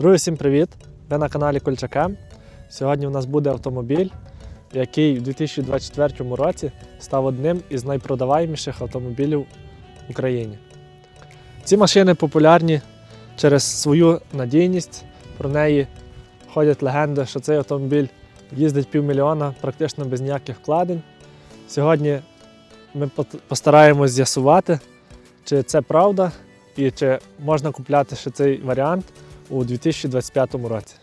Друзі, всім привіт! Ви на каналі Кольчакем. Сьогодні у нас буде автомобіль, який у 2024 році став одним із найпродаваєміших автомобілів в Україні. Ці машини популярні через свою надійність. Про неї ходять легенди, що цей автомобіль їздить півмільйона практично без ніяких вкладень. Сьогодні ми постараємось з'ясувати, чи це правда і чи можна купляти ще цей варіант у 2025 році.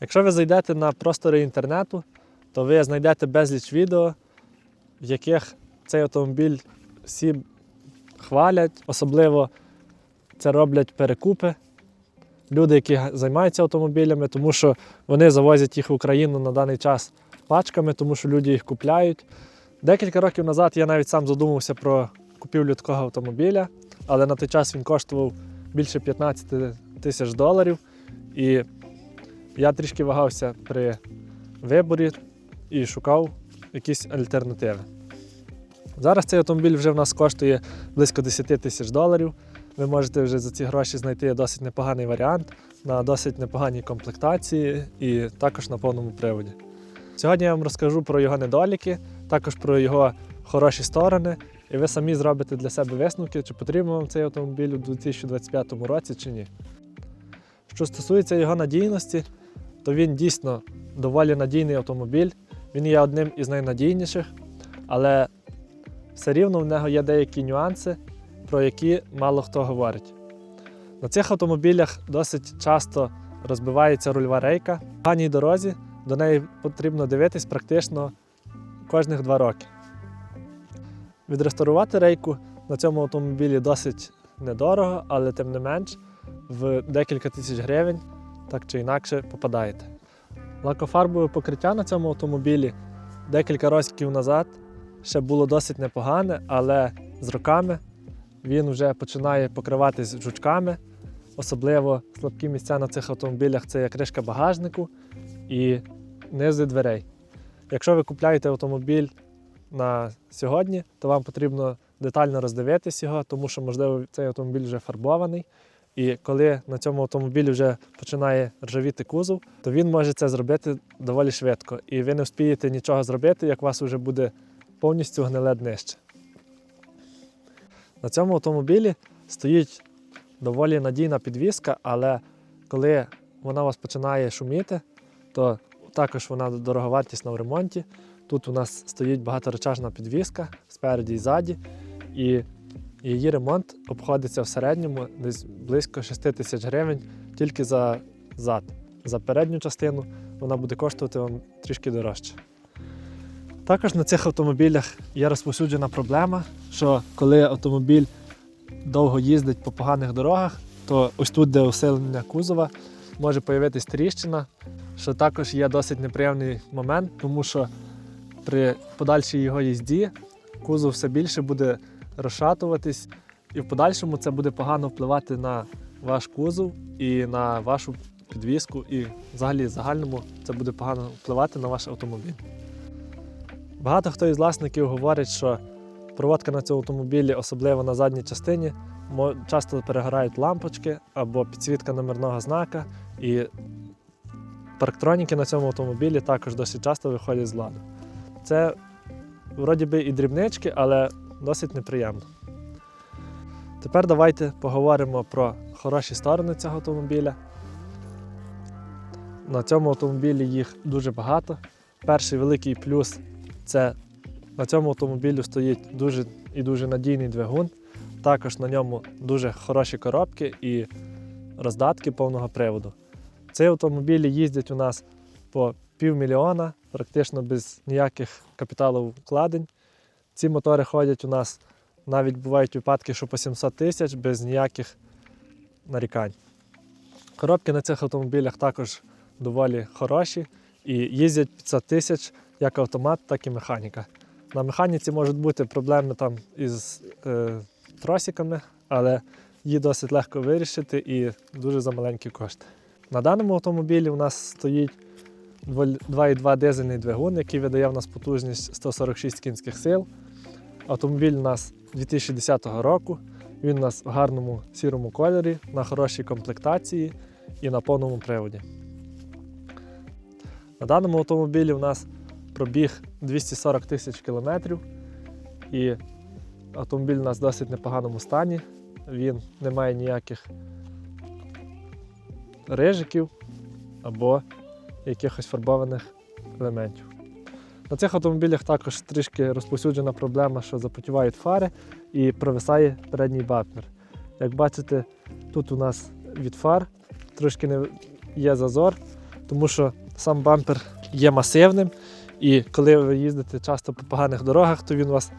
Якщо ви зайдете на простори інтернету, то ви знайдете безліч відео, в яких цей автомобіль всі хвалять, особливо це роблять перекупи. Люди, які займаються автомобілями, тому що вони завозять їх в Україну на даний час пачками, тому що люди їх купляють. Декілька років назад я навіть сам задумався про купівлю такого автомобіля, але на той час він коштував більше 15 тисяч доларів. І я трішки вагався при виборі і шукав якісь альтернативи. Зараз цей автомобіль вже в нас коштує близько 10 тисяч доларів. Ви можете вже за ці гроші знайти досить непоганий варіант на досить непоганій комплектації і також на повному приводі. Сьогодні я вам розкажу про його недоліки, також про його хороші сторони, і ви самі зробите для себе висновки, чи потрібен вам цей автомобіль у 2025 році чи ні. Що стосується його надійності, то він дійсно доволі надійний автомобіль. Він є одним із найнадійніших, але все рівно в нього є деякі нюанси, про які мало хто говорить. На цих автомобілях досить часто розбивається рульова рейка. В поганій дорозі до неї потрібно дивитись практично кожних два роки. Відреставрувати рейку на цьому автомобілі досить недорого, але тим не менш в декілька тисяч гривень так чи інакше попадаєте. Лакофарбове покриття на цьому автомобілі декілька років назад ще було досить непогане, але з роками він вже починає покриватись жучками. Особливо слабкі місця на цих автомобілях це є кришка багажнику і низи дверей. Якщо ви купляєте автомобіль на сьогодні, то вам потрібно детально роздивитись його, тому що, можливо, цей автомобіль вже фарбований. І коли на цьому автомобілі вже починає ржавіти кузов, то він може це зробити доволі швидко. І ви не вспієте нічого зробити, як вас вже буде повністю гниле днище. На цьому автомобілі стоїть доволі надійна підвіска, але коли вона у вас починає шуміти, то також вона дороговартісна в ремонті. Тут у нас стоїть багаторечажна підвіска спереді і ззаді, і її ремонт обходиться в середньому десь близько 6 тисяч гривень тільки за зад. За передню частину вона буде коштувати вам трішки дорожче. Також на цих автомобілях є розповсюджена проблема, що коли автомобіль довго їздить по поганих дорогах, то ось тут, де усилення кузова, може появитись тріщина, що також є досить неприємний момент, тому що при подальшій його їзді кузов все більше буде розшатуватись, і в подальшому це буде погано впливати на ваш кузов і на вашу підвіску, і взагалі загальному це буде погано впливати на ваш автомобіль. Багато хто із власників говорить, що проводка на цьому автомобілі, особливо на задній частині, часто перегорають лампочки або підсвітка номерного знака, і парктроніки на цьому автомобілі також досить часто виходять з ладу. Це вроді би і дрібнички, але досить неприємно. Тепер давайте поговоримо про хороші сторони цього автомобіля. На цьому автомобілі їх дуже багато. Перший великий плюс це на цьому автомобілі стоїть дуже і дуже надійний двигун. Також на ньому дуже хороші коробки і роздатки повного приводу. Ці автомобілі їздять у нас по півмільйона, практично без ніяких капіталовкладень. Ці мотори ходять у нас навіть бувають випадки, що по 700 тисяч без ніяких нарікань. Коробки на цих автомобілях також доволі хороші і їздять 500 тисяч як автомат, так і механіка. На механіці можуть бути проблеми там із е, тросиками, але її досить легко вирішити і дуже за маленькі кошти. На даному автомобілі у нас стоїть 2,2 дизельний двигун, який видає в нас потужність 146 кінських сил. Автомобіль у нас 2010 року. Він у нас в гарному сірому кольорі, на хорошій комплектації і на повному приводі. На даному автомобілі у нас пробіг 240 тисяч кілометрів. І автомобіль у нас в досить непоганому стані. Він не має ніяких рижиків або якихось фарбованих елементів. На цих автомобілях також трішки розповсюджена проблема, що запотівають фари і провисає передній бампер. Як бачите, тут у нас від фар трошки не є зазор, тому що сам бампер є масивним, і коли ви їздите часто по поганих дорогах, то він у вас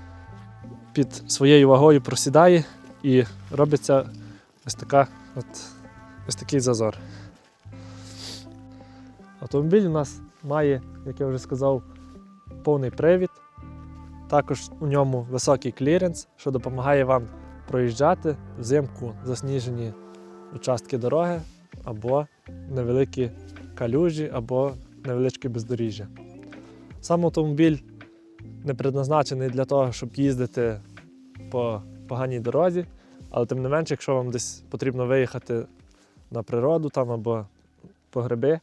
під своєю вагою просідає і робиться ось, така, от, ось такий зазор. Автомобіль у нас має, як я вже сказав, повний привід. Також у ньому високий кліренс, що допомагає вам проїжджати взимку засніжені участки дороги або невеликі калюжі, або невеличке бездоріжжя. Сам автомобіль не предназначений для того, щоб їздити по поганій дорозі, але тим не менше, якщо вам десь потрібно виїхати на природу там або по гриби,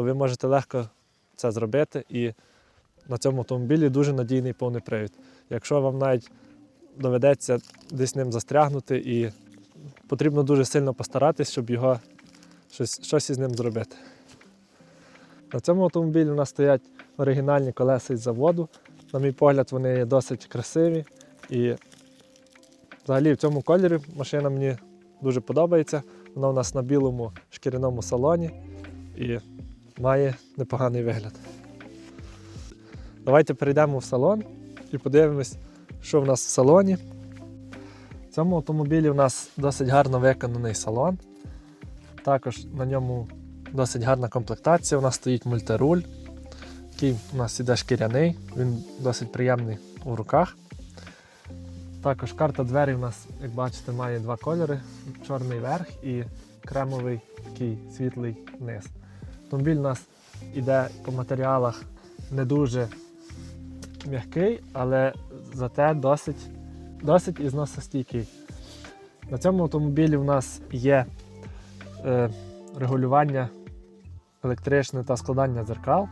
то ви можете легко це зробити. І на цьому автомобілі дуже надійний повний привід. Якщо вам навіть доведеться десь ним застрягнути, і потрібно дуже сильно постаратись, щоб його щось, щось із ним зробити. На цьому автомобілі у нас стоять оригінальні колеса із заводу. На мій погляд, вони є досить красиві. І взагалі в цьому кольорі машина мені дуже подобається. Вона у нас на білому шкіряному салоні і має непоганий вигляд. Давайте перейдемо в салон і подивимось, що в нас в салоні. В цьому автомобілі у нас досить гарно виконаний салон. Також на ньому досить гарна комплектація. У нас стоїть мультируль, який у нас іде шкіряний, він досить приємний у руках. Також карта дверей у нас, як бачите, має два кольори: чорний верх і кремовий такий світлий низ. Автомобіль у нас іде по матеріалах не дуже м'який, але зате досить, досить ізносостійкий. На цьому автомобілі у нас є е, регулювання електричне та складання дзеркал,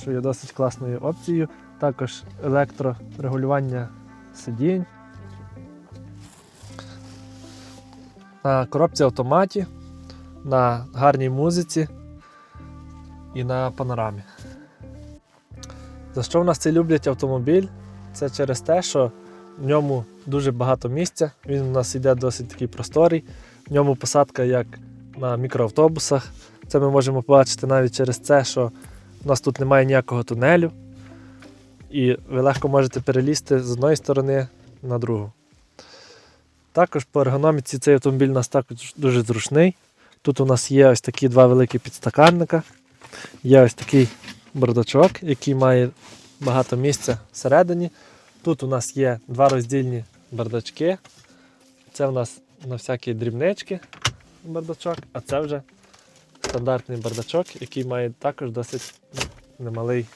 що є досить класною опцією. Також електрорегулювання сидінь. На коробці автоматі, на гарній музиці і на панорамі. За що в нас це люблять автомобіль? Це через те, що в ньому дуже багато місця, він у нас йде досить такий просторий, в ньому посадка як на мікроавтобусах. Це ми можемо побачити навіть через це, що у нас тут немає ніякого тунелю, і ви легко можете перелізти з одної сторони на другу. Також по ергономіці цей автомобіль у нас також дуже зручний. Тут у нас є ось такі два великі підстаканника, є ось такий бардачок, який має багато місця всередині. Тут у нас є два роздільні бардачки. Це у нас на всякі дрібнички бардачок, а це вже стандартний бардачок, який має також досить немалий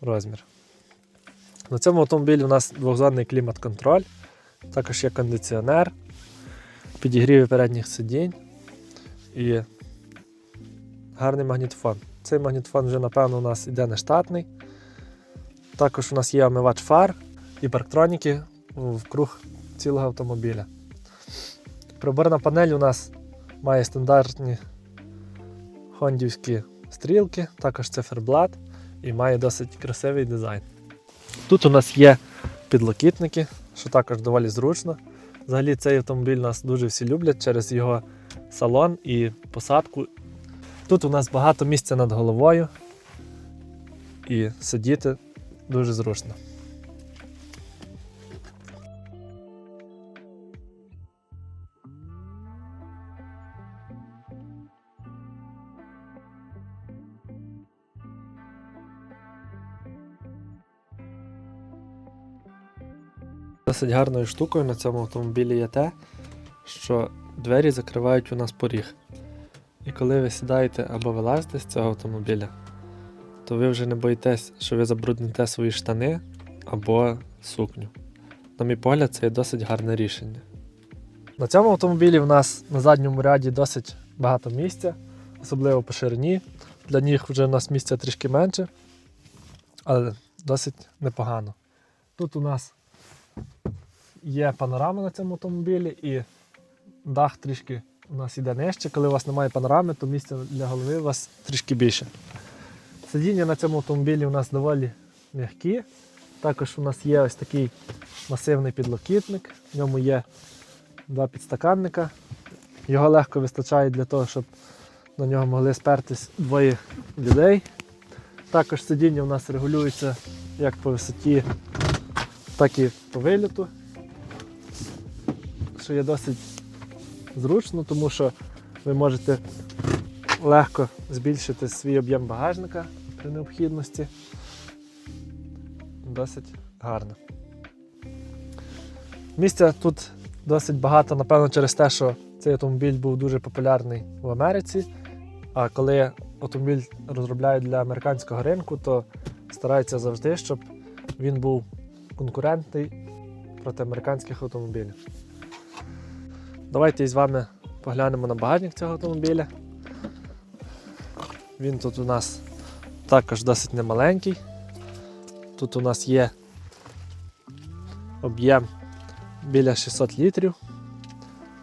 розмір. На цьому автомобілі у нас двохзонний клімат-контроль, також є кондиціонер, підігріви передніх сидінь і гарний магнітофон. Цей магнітофон вже, напевно, у нас іде не штатний. Також у нас є омивач фар і парктроніки в круг цілого автомобіля. Приборна панель у нас має стандартні хондівські стрілки, також циферблат і має досить красивий дизайн. Тут у нас є підлокітники, що також доволі зручно. Взагалі цей автомобіль нас дуже всі люблять через його салон і посадку. Тут у нас багато місця над головою і сидіти дуже зручно. Досить гарною штукою на цьому автомобілі є те, що двері закривають у нас поріг. І коли ви сідаєте або вилазите з цього автомобіля, то ви вже не боїтесь, що ви забрудните свої штани або сукню. На мій погляд, це є досить гарне рішення. На цьому автомобілі в нас на задньому ряді досить багато місця, особливо по ширині. Для них вже у нас місця трішки менше, але досить непогано. Тут у нас є панорама на цьому автомобілі і дах трішки у нас йде нижче. Коли у вас немає панорами, то місця для голови у вас трішки більше. Сидіння на цьому автомобілі у нас доволі м'які. Також у нас є ось такий масивний підлокітник. В ньому є два підстаканника. Його легко вистачає для того, щоб на нього могли спертись двоє людей. Також сидіння у нас регулюється як по висоті, так і по виліту. Що є досить зручно, тому що ви можете легко збільшити свій об'єм багажника при необхідності. Досить гарно. Місця тут досить багато, напевно, через те, що цей автомобіль був дуже популярний в Америці. А коли автомобіль розробляють для американського ринку, то стараються завжди, щоб він був конкурентний проти американських автомобілів. Давайте із вами поглянемо на багажник цього автомобіля. Він тут у нас також досить немаленький. Тут у нас є об'єм біля 600 літрів.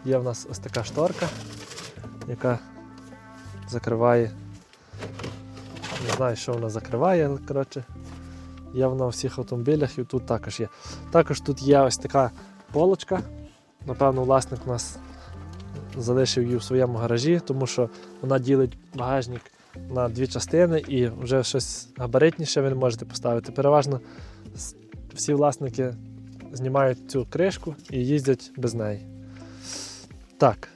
Є в нас ось така шторка, яка закриває. Не знаю, що вона закриває, але коротше, є вона у всіх автомобілях і тут також є. Також тут є ось така полочка. Напевно, власник у нас залишив її в своєму гаражі, тому що вона ділить багажник на дві частини і вже щось габаритніше ви не можете поставити. Переважно всі власники знімають цю кришку і їздять без неї. Так.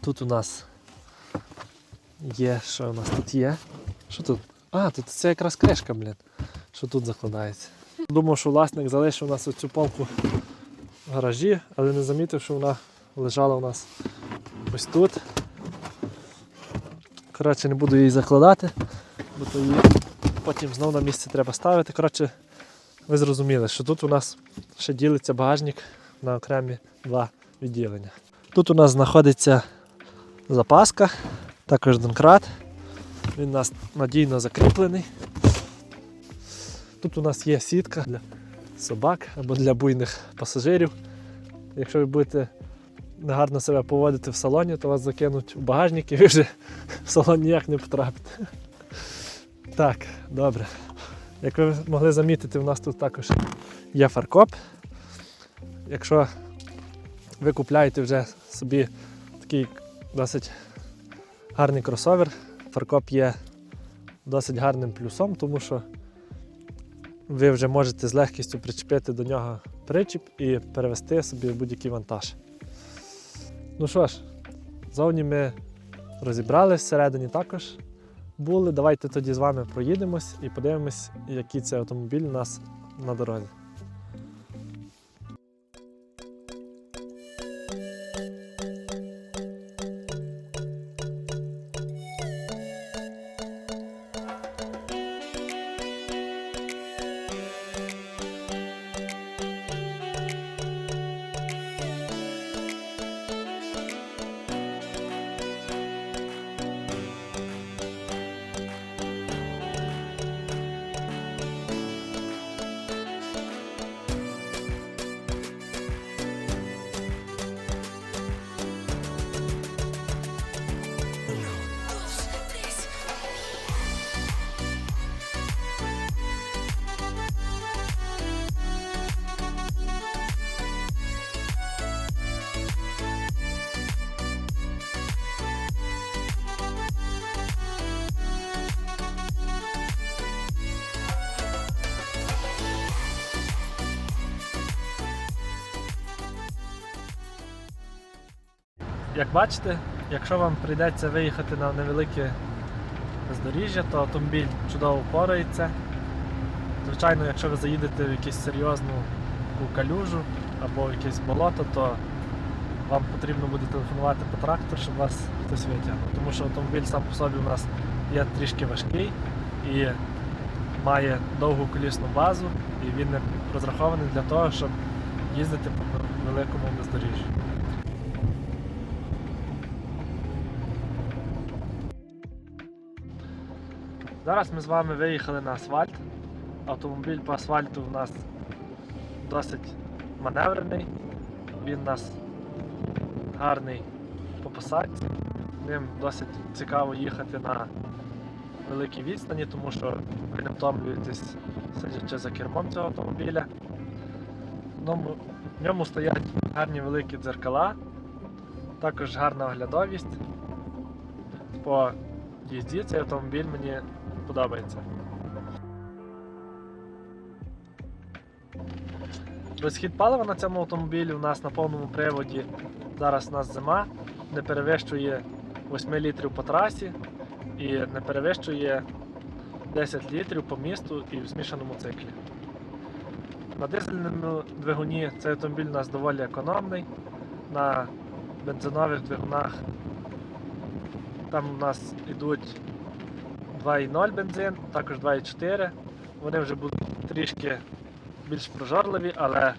Тут у нас є. Що у нас тут є? Що тут? А, тут це якраз кришка, блін. Що тут закладається. Думав, що власник залишив у нас оцю полку в гаражі, але не замітив, що вона лежала у нас ось тут. Коротше, не буду її закладати, бо то її потім знову на місце треба ставити. Коротше, ви зрозуміли, що тут у нас ще ділиться багажник на окремі два відділення. Тут у нас знаходиться запаска, також донкрат. Він у нас надійно закріплений. Тут у нас є сітка для собак або для буйних пасажирів. Якщо ви будете негарно себе поводити в салоні, то вас закинуть у багажник і ви вже в салон ніяк не потрапите. Так, добре. Як ви могли замітити, у нас тут також є фаркоп. Якщо ви купляєте вже собі такий досить гарний кросовер, фаркоп є досить гарним плюсом, тому що ви вже можете з легкістю причепити до нього причіп і перевести собі будь-який вантаж. Ну що ж, зовні ми розібрали, всередині також були. Давайте тоді з вами проїдемось і подивимось, який це автомобіль у нас на дорозі. Як бачите, якщо вам прийдеться виїхати на невелике бездоріжжя, то автомобіль чудово впорається. Звичайно, якщо ви заїдете в якусь серйозну калюжу або в якесь болото, то вам потрібно буде телефонувати по трактор, щоб вас хтось витягнув. Тому що автомобіль сам по собі у нас є трішки важкий і має довгу колісну базу, і він не розрахований для того, щоб їздити по великому бездоріжжю. Зараз ми з вами виїхали на асфальт. Автомобіль по асфальту у нас досить маневрений. Він у нас гарний по посадці. Ним досить цікаво їхати на великій відстані, тому що ви не втомлюєтесь сидячи за кермом цього автомобіля. В ньому, стоять гарні великі дзеркала, також гарна оглядовість. По їзді цей автомобіль мені подобається. Розхід палива на цьому автомобілі у нас на повному приводі. Зараз у нас зима, не перевищує 8 літрів по трасі і не перевищує 10 літрів по місту і в змішаному циклі. На дизельному двигуні цей автомобіль у нас доволі економний. На бензинових двигунах там у нас йдуть 2,0 бензин, також 2,4. Вони вже будуть трішки більш прожорливі, але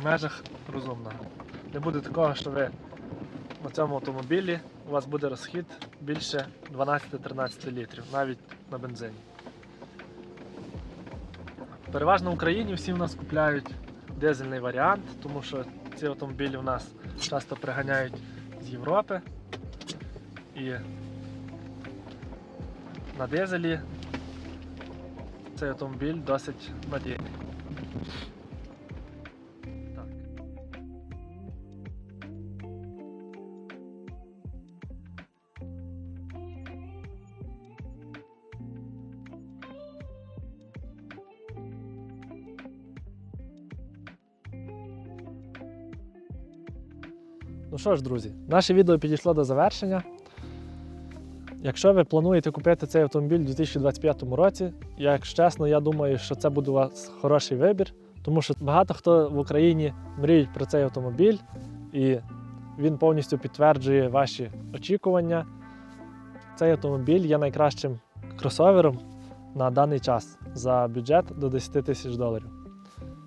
в межах розумного. Не буде такого, що ви на цьому автомобілі у вас буде розхід більше 12-13 літрів, навіть на бензині. Переважно в Україні всі в нас купляють дизельний варіант, тому що ці автомобілі у нас часто приганяють з Європи. І на дизелі цей автомобіль досить надійний. Ну що ж, друзі, наше відео підійшло до завершення. Якщо ви плануєте купити цей автомобіль у 2025 році, якщо чесно, я думаю, що це буде у вас хороший вибір, тому що багато хто в Україні мріють про цей автомобіль, і він повністю підтверджує ваші очікування. Цей автомобіль є найкращим кросовером на даний час за бюджет до 10 тисяч доларів.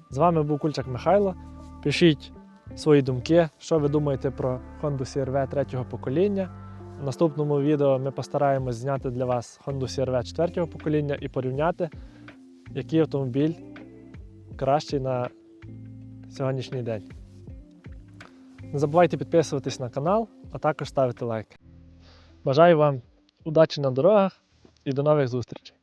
З вами був Кульчак Михайло. Пишіть свої думки, що ви думаєте про Honda CR-V третього покоління. Наступному відео ми постараємось зняти для вас Honda CR-V 4 покоління і порівняти, який автомобіль кращий на сьогоднішній день. Не забувайте підписуватись на канал, а також ставити лайк. Бажаю вам удачі на дорогах і до нових зустрічей!